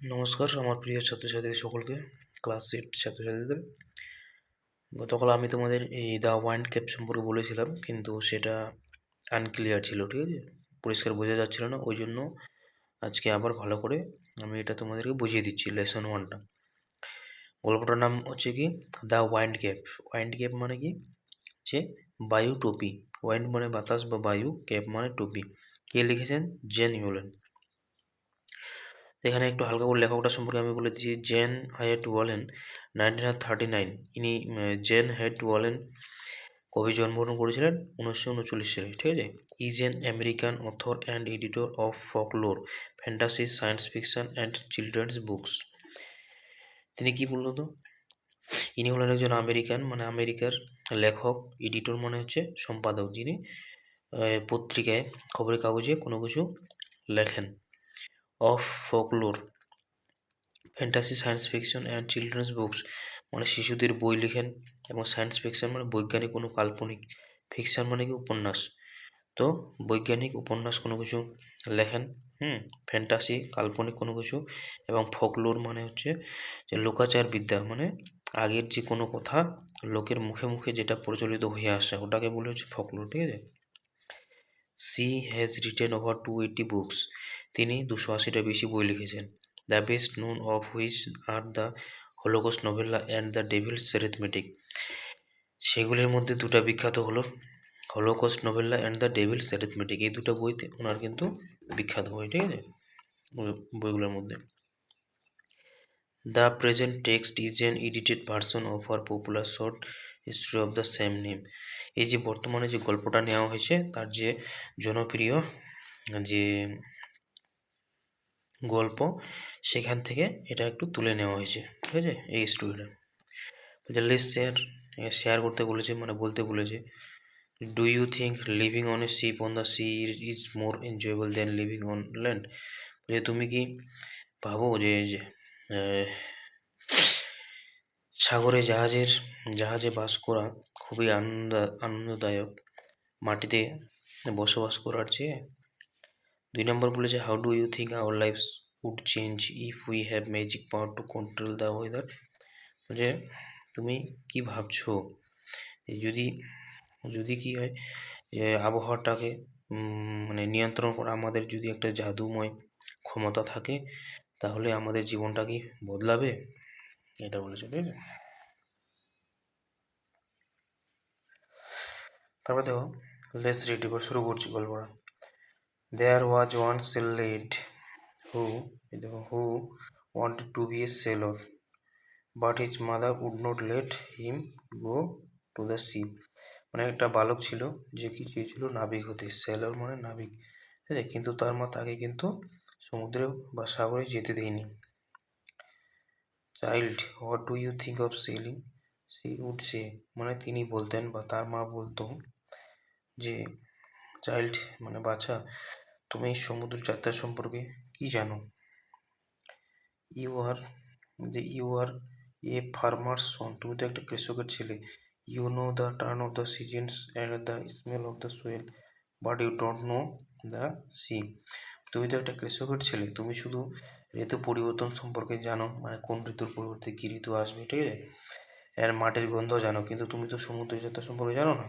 নমস্কার, আমার প্রিয় ছাত্রছাত্রীদের সকলকে ক্লাস এইট ছাত্রছাত্রীদের। গতকাল আমি তোমাদের এই দ্য ওয়াইন্ড ক্যাপ সম্পর্কে বলেছিলাম, কিন্তু সেটা আনক্লিয়ার ছিল, ঠিক আছে? পরিষ্কার বোঝা যাচ্ছিল না, ওই জন্য আজকে আবার ভালো করে আমি এটা তোমাদেরকে বুঝিয়ে দিচ্ছি লেসন ওয়ানটা গল্পটার নাম হচ্ছে কি? The wind cap wind cap মানে কি? যে বায়ু টুপি। ওয়াইন্ড মানে বাতাস বা বায়ু ক্যাপ মানে টুপি। কে লিখেছেন? জেন ইউলেন এখানে একটু হালকা করে লেখকটা সম্পর্কে আমি বলে দিচ্ছি Jane Hyatt Yolen nineteen thirty nine ইনি জেন হায়াট ওয়ালেন কবি জন্মগ্রহণ করেছিলেন? উনিশশো উনচল্লিশ সালে, ঠিক আছে? Is an American author and editor of folklore fantasy science fiction and children's books তিনি কি বলল তো? ইনি হলেন একজন আমেরিকান মানে আমেরিকার লেখক এডিটর মানে হচ্ছে সম্পাদক যিনি পত্রিকায় খবরের কাগজে কোনো কিছু লেখেন। Of folklore, fantasy, science fiction and children's books মানে শিশুদের বই লেখেন এবং সায়েন্স ফিকশন মানে বৈজ্ঞানিক কোনো কাল্পনিক ফিকশন মানে কি উপন্যাস। তো বৈজ্ঞানিক উপন্যাস কোনো কিছু লেখেন, হুম, ফ্যান্টাসি, কাল্পনিক কোনো কিছু এবং ফকলোর মানে হচ্ছে যে লোকাচার বিদ্যা মানে আগের যে কোনো কথা লোকের মুখে মুখে যেটা প্রচলিত হয়ে আসে ওটাকে বলে হচ্ছে ফকলোর, ঠিক আছে? She has written over two eighty books. তিনি দুশো আশিটা বেশি বই লিখেছেন। The best known of which are the holocaust novella and the devil's arithmetic সেগুলির মধ্যে দুটা বিখ্যাত হলো holocaust novella and the devil's arithmetic এই দুটো বইতে ওনার কিন্তু বিখ্যাত বই, ঠিক আছে? বইগুলোর মধ্যে। The present text is an edited version of our popular short history of the same name এই যে বর্তমানে যে গল্পটা নেওয়া হয়েছে, তার যে জনপ্রিয় যে গল্প, সেখান থেকে এটা একটু তুলে নেওয়া হয়েছে। ঠিক আছে? এই স্টোরিটা লিস্ট শেয়ার শেয়ার করতে বলেছে মানে বলতে বলেছে do you think living on a ship on the sea is more enjoyable than living on land যে তুমি কি ভাবো যে সাগরে জাহাজের, জাহাজে বাস করা খুবই আনন্দ, আনন্দদায়ক। মাটিতে বসবাস করার চেয়ে দুই নম্বর বলেছে how do you think our lives would change if we have magic power to control the weather যে, তুমি কি ভাবছ? যদি যদি কি হয়, যে, আবহাওয়াটাকে মানে নিয়ন্ত্রণ করা, আমাদের যদি একটা জাদুময় ক্ষমতা থাকে, তাহলে আমাদের জীবনটা কি বদলাবে? এটা বলেছে ঠিক আছে তারপর দেখো লেস রিড এবার শুরু করছি গল্পটা। There was one sailed who দেখো who wanted to be a sailor but his mother would not let him go to the sea মানে একটা বালক ছিল, যে কি চেয়েছিল? নাবিক হতে। সেলর মানে নাবিক, ঠিক আছে? কিন্তু তার মা তাকে কিন্তু সমুদ্রে বা সাগরে যেতে দেয়নি। Child what do you think of sailing sea would say মানে তিনি বলতেন বা তার মা বলতো যে চাইল্ড মানে বাচ্চা তুমি সমুদ্র যাত্রা সম্পর্কে কি জানো? ইউ আর যে ইউ আর এ ফার্মার সন তুমি তো একটা কৃষকের ছেলে। You know the turn of the seasons and the smell of the soil but you don't know the sea তুমি তো একটা কৃষকের ছেলে, তুমি শুধু ঋতু পরিবর্তন সম্পর্কে জানো? মানে কোন ঋতুর পরিবর্তে কী ঋতু আসবে, ঠিক আছে? এর মাটির গন্ধ জানো, কিন্তু তুমি তো সমুদ্র যাত্রা সম্পর্কে জানো না?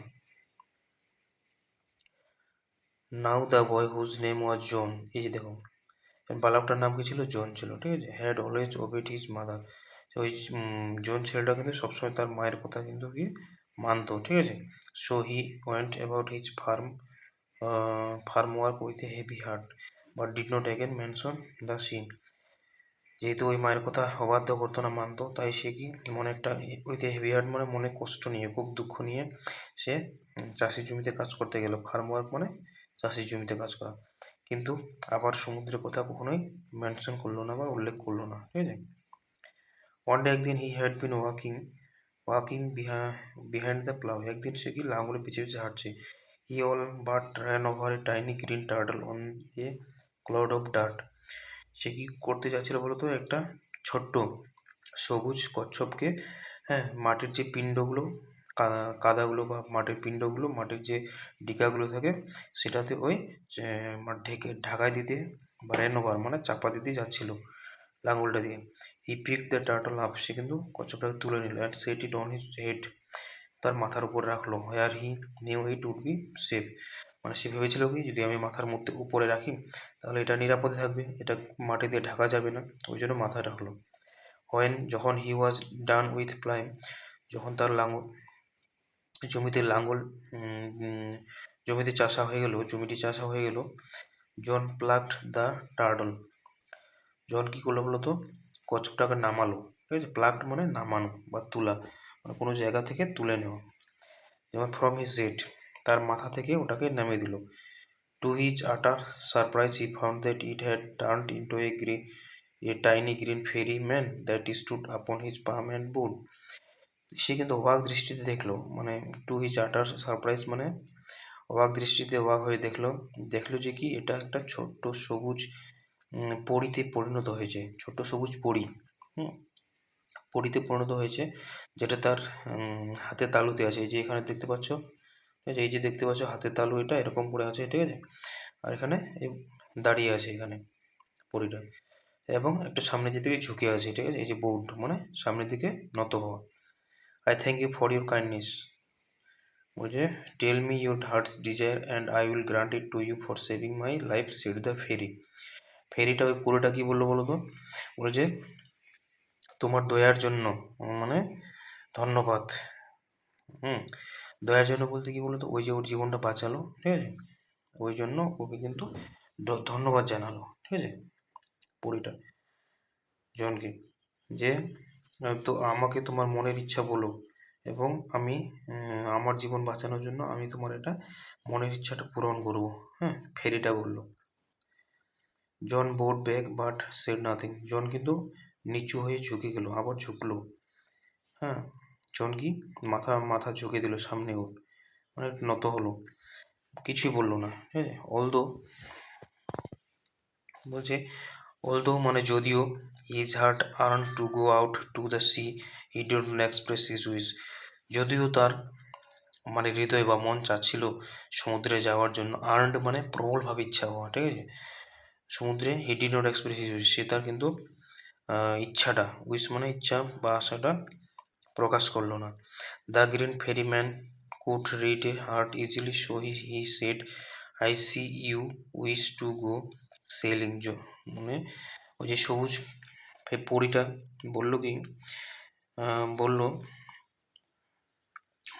Now the boy whose name was John এই যে দেখো বালকটার নাম কি ছিল? জন ছিল, ঠিক আছে? Had always obeyed his mother ওই জন ছেলেটা কিন্তু সবসময় তার মায়ের কথা কিন্তু কি মানতো, ঠিক আছে? So he went about his farm farm work with a heavy heart but did not again mention the sea যেহেতু ওই মায়ের কথা অবাধ্য করতো না, মানতো, তাই সে কি মনে একটা উইথ হেভি হার্ট মানে মনে কষ্ট নিয়ে, খুব দুঃখ নিয়ে সে চাষির জমিতে কাজ করতে গেল ফার্ম ওয়ার্ক মানে চাষির জমিতে কাজ করা। কিন্তু আবার সমুদ্রের কথা কখনোই মেনশন করল না বা উল্লেখ করল না, ঠিক আছে? ওয়ান ডে একদিন he had been walking walking behind the plough একদিন সে কি লাঙলে পিছিয়ে পিছিয়ে হাঁটছে। He all but ran over a tiny green turtle on a cloud of dirt সে কী করতে যাচ্ছিল বলতো? একটা ছোট্ট সবুজ কচ্ছপকে হ্যাঁ মাটির যে পিণ্ডগুলো, কাদা, কাদাগুলো বা মাটির পিণ্ডগুলো, মাটির যে ডিকাগুলো থাকে, সেটাতে ওই ঢেকে, ঢাকায় দিতে বা রেনোভার মানে চাপা দিতে যাচ্ছিল লাঙলটা দিয়ে। He pick the turtle up সে কিন্তু কচ্ছপটাকে তুলে নিল। And set it on his head তার মাথার উপর রাখল। Here he knew it would be safe মানে সে ভেবেছিল কি যদি আমি মাথার মধ্যে উপরে রাখি তাহলে এটা নিরাপদে থাকবে এটা মাটি দিয়ে ঢাকা যাবে না ওই জন্য মাথায় রাখল। হোয়েন যখন হি ওয়াজ ডান উইথ প্লাইম যখন তার লাঙল জমিতে লাঙ্গল উম, জমিতে চাষা হয়ে গেল জমিটি চাষা হয়ে গেল জন প্লাগড দ্য টার্ডল জন কী করল বলো তো কচ্ছপটাকে নামালো। ঠিক আছে প্লাগড মানে নামানো বা তোলা। মানে কোনো জায়গা থেকে তুলে নেওয়া। যেমন ফ্রম হিজ জেড তার মাথা থেকে ওটাকে নামিয়ে দিল। To his utter surprise he found that it had turned into a gree a tiny green fairy man that stood upon his palm and bowed সে কিন্তু অবাক দৃষ্টিতে দেখল মানে টু হিজ আটার সারপ্রাইজ মানে অবাক দৃষ্টিতে অবাক হয়ে দেখল। দেখল যে কি, এটা একটা ছোট্ট সবুজ পরিতে পরিণত হয়েছে, ছোট্ট সবুজ পরি। হুম পরিতে পরিণত হয়েছে, যেটা তার হাতে তালুতে আছে। এই যে এখানে দেখতে পাচ্ছ, ঠিক আছে? এই যে দেখতে পাচ্ছ, হাতের তালু এটা, এরকম করে আছে, ঠিক আছে? আর এখানে এই দাঁড়িয়ে আছে এখানে পরিটা এবং একটু সামনের দিকে ঝুঁকে আছে, ঠিক আছে? এই যে বোর্ড মানে সামনের দিকে নত হওয়া। I thank you for your kindness বলছে tell me your heart's desire and I will grant it to you for saving my life said the fairy ফেরিটা ওই পুরোটা কী বলল বলো তো? বলছে তোমার দয়ার জন্য মানে ধন্যবাদ। হুম, দয়ার জন্য বলতে কি বলতো? ওই যে ওর জীবনটা বাঁচালো, ঠিক আছে? ওই জন্য ওকে কিন্তু ধন্যবাদ জানালো, ঠিক আছে? পরিটা। জনকে, যে তো আমাকে তোমার মনের ইচ্ছা বলো এবং আমি আমার জীবন বাঁচানোর জন্য আমি তোমার এটা মনের ইচ্ছাটা পূরণ করব। হ্যাঁ ফেরিটা বলল। John bowed back but said nothing John কিন্তু নিচু হয়ে ঝুঁকে গেল, আবার ঝুঁকলো। হ্যাঁ জন কি মাথা মাথা ঝুঁকে দিল সামনে ওর। মানে নত হলো। কিছুই বলল না, ঠিক আছে? অলদো বলছে অলদো মানে যদিও his heart yearn to go out to the sea he don't express his wish যদিও তার মানে হৃদয় বা মন চাচ্ছিল সমুদ্রে যাওয়ার জন্য আর্নড মানে প্রবলভাবে ইচ্ছা হওয়া, ঠিক আছে? সমুদ্রে হি ডি নট এক্সপ্রেস সে তার কিন্তু ইচ্ছাটা উইস মানে ইচ্ছা বা আশাটা প্রকাশ করল না। The green fairy man could read a heart easily so he he said, I see you wish to go sailing. জো মানে ওই যে সবুজ পরীটা বলল কি বলল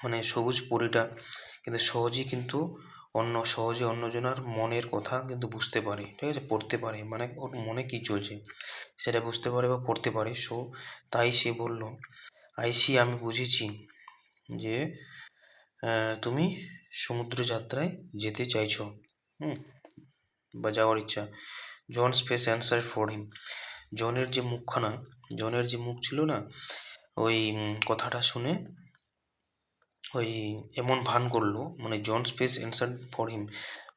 মানে সবুজ পরীটা, কিন্তু সহজেই কিন্তু অন্য সহজে অন্যজনের মনের কথা কিন্তু বুঝতে পারে, ঠিক আছে? পড়তে পারে মানে ওর মনে কী চলছে সেটা বুঝতে পারে বা পড়তে পারে। সো তাই সে বলল আইসি আমি বুঝেছি যে তুমি সমুদ্র যাত্রায় যেতে চাইছো, হুম, বা যাওয়ার ইচ্ছা। John space answer for him জনের যে মুখখানা জনের যে মুখ ছিল না, ওই কথাটা শুনে ওই এমন ভান করল মানে John space answer for him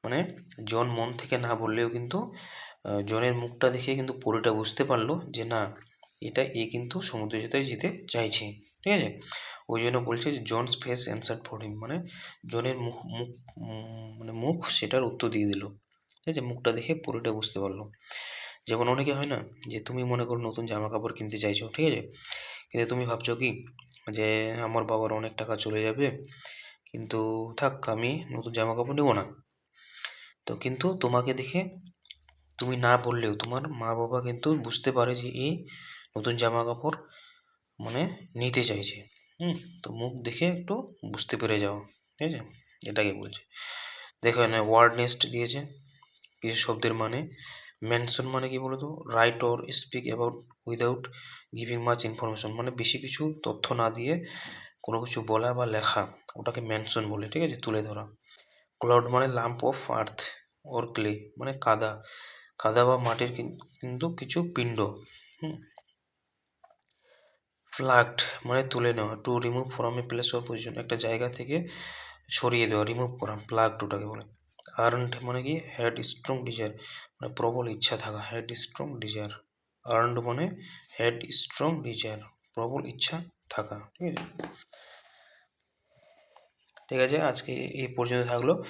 মানে জন মন থেকে না বললেও কিন্তু জনের মুখটা দেখে কিন্তু পরিটা বুঝতে পারল যে না, এটা এ কিন্তু সমুদ্র যেতে যেতে চাইছে, ঠিক আছে? ওই জন্য বলছে যে John space answer for him মানে জনের মুখ মুখ মানে মুখ সেটার উত্তর দিয়ে দিল, ঠিক আছে? মুখটা দেখে পুরোটা বুঝতে পারল। যেমন অনেকে হয় না, যে তুমি মনে করো নতুন জামা কাপড় কিনতে চাইছো, ঠিক আছে? কিন্তু তুমি ভাবছ কি যে আমার বাবার অনেক টাকা চলে যাবে, কিন্তু থাক আমি নতুন জামা কাপড় নেব না। তো কিন্তু তোমাকে দেখে তুমি না বললেও তোমার মা বাবা কিন্তু বুঝতে পারে যে এই নতুন জামা কাপড় মানে নিতে চাইছে। হুম, তো মুখ দেখে একটু বুঝতে পেরে যাও, ঠিক আছে? এটাকে বলছে। দেখো এখানে ওয়ার্ড নেস্ট দিয়েছে, কিছু শব্দের মানে মেনশন মানে কি বলতো? Write or speak about without giving much information মানে বেশি কিছু তথ্য না দিয়ে কোনো কিছু বলা বা লেখা, ওটাকে মেনশন বলে, ঠিক আছে? তুলে ধরা। ক্লাউড মানে lump of earth or clay মানে কাদা। কাদা বা মাটির কিন- কিন্তু কিছু পিণ্ড, হুম? ফ্লাগড মানে তুলে নেওয়া to remove from a place or position একটা জায়গা থেকে সরিয়ে দেওয়া রিমুভ করা প্লাগড ওটাকে বলে। আর্নড মানে কি? হ্যাড স্ট্রং ডিজায়ার মানে প্রবল ইচ্ছা থাকা হ্যাড স্ট্রং ডিজায়ার আর্নড মানে হ্যাড স্ট্রং ডিজায়ার প্রবল ইচ্ছা থাকা, ঠিক আছে? ঠিক আছে, আজকে এই পর্যন্ত থাকল।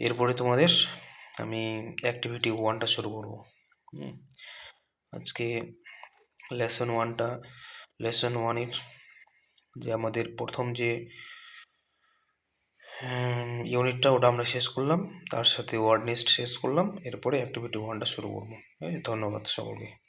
এরপরে তোমাদের আমি অ্যাক্টিভিটি ওয়ানটা শুরু করব। আজকে লেসন ওয়ানটা লেসন ওয়ানের যে আমাদের প্রথম যে ইউনিটটা ওটা আমরা শেষ করলাম। তার সাথে ওয়ার্ড নেস্ট শেষ করলাম। এরপরে অ্যাক্টিভিটি ওয়ানটা শুরু করব। ধন্যবাদ সকলকে।